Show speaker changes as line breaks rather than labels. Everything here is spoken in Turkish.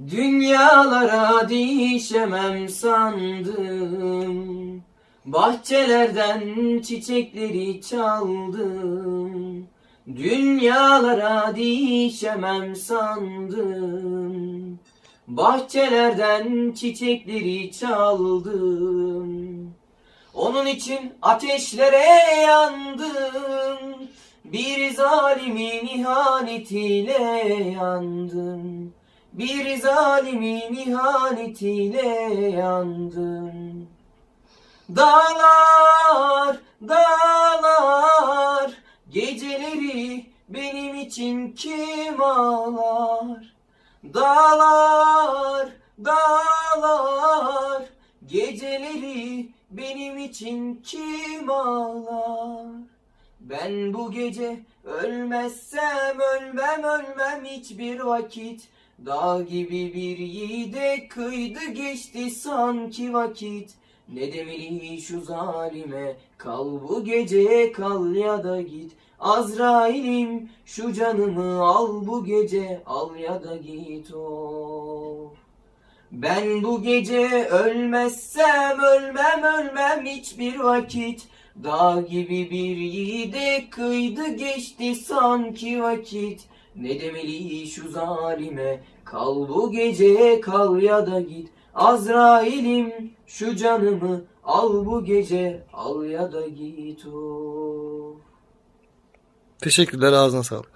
Dünyalara değişemem sandım. Bahçelerden çiçekleri çaldım. Dünyalara değişemem sandım. Bahçelerden çiçekleri çaldım. Onun için ateşlere yandım. Bir zalimin ihanetiyle yandım Bir zalimin ihanetiyle yandım Dağlar, dağlar Geceleri benim için kim ağlar? Dağlar, dağlar Geceleri benim için kim ağlar? Ben bu gece ölmezsem ölmem ölmem hiçbir vakit Dağ gibi bir yiğide kıydı geçti sanki vakit. Ne demeli şu zalime kal bu gece kal ya da git. Azrail'im şu canımı al bu gece al ya da git of ben bu gece ölmezsem ölmem ölmem hiçbir vakit. Dağ gibi bir yiğide kıydı geçti sanki vakit Ne demeli şu zalime kal bu gece kal ya da git Azrail'im şu canımı al bu gece al ya da git of.
Teşekkürler ağzına sağlık.